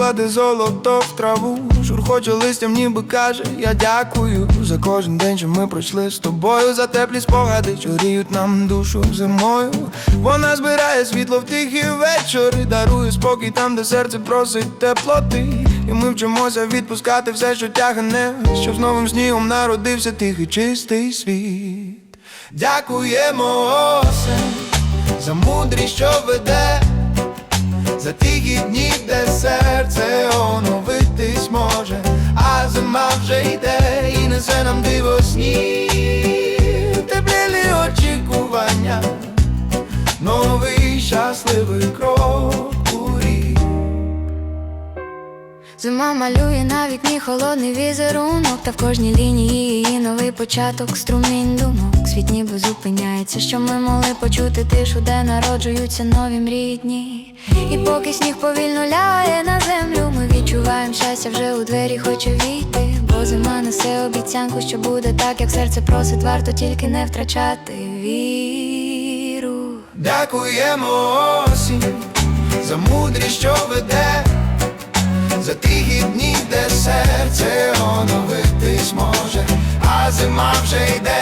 паде золото в траву, шурхоче листям, ніби каже, я дякую за кожен день, що ми пройшли з тобою, за теплі спогади, що гріють нам душу зимою. Вона збирає світло в тихі вечори, дарує спокій там, де серце просить теплоти. І ми вчимося відпускати все, що тягне, щоб з новим снігом народився тихий чистий світ. Дякуємо осень за мудрість, що веде, за тихі дні, де серце оновитись може, а зима вже йде і несе нам диво сніг, теплілі очікування, новий щасливий крок у рік. Зима малює на вікні холодний візерунок, та в кожній лінії її новий початок, струмінь думок. Світ ніби зупиняється, що ми могли почути тишу, де народжуються нові мрії дні. І поки сніг повільно лягає на землю, ми відчуваємо щастя вже у двері хоче війти. Бо зима несе обіцянку, що буде так, як серце просить, варто тільки не втрачати віру. Дякуємо осінь за мудрість, що веде, за тихі дні, де серце оновитись може, а зима вже йде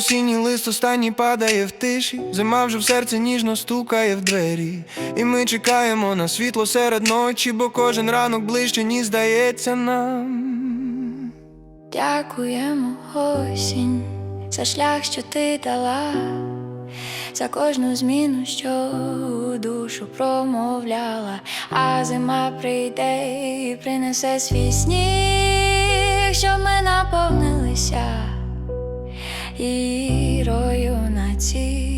осінній лист останній падає в тиші, зима вже в серці ніжно стукає в двері. І ми чекаємо на світло серед ночі, бо кожен ранок ближче, ніж здається нам. Дякуємо осінь за шлях, що ти дала, за кожну зміну, що душу промовляла, а зима прийде і принесе свій сніг, щоб ми наповнилися вірою на рік.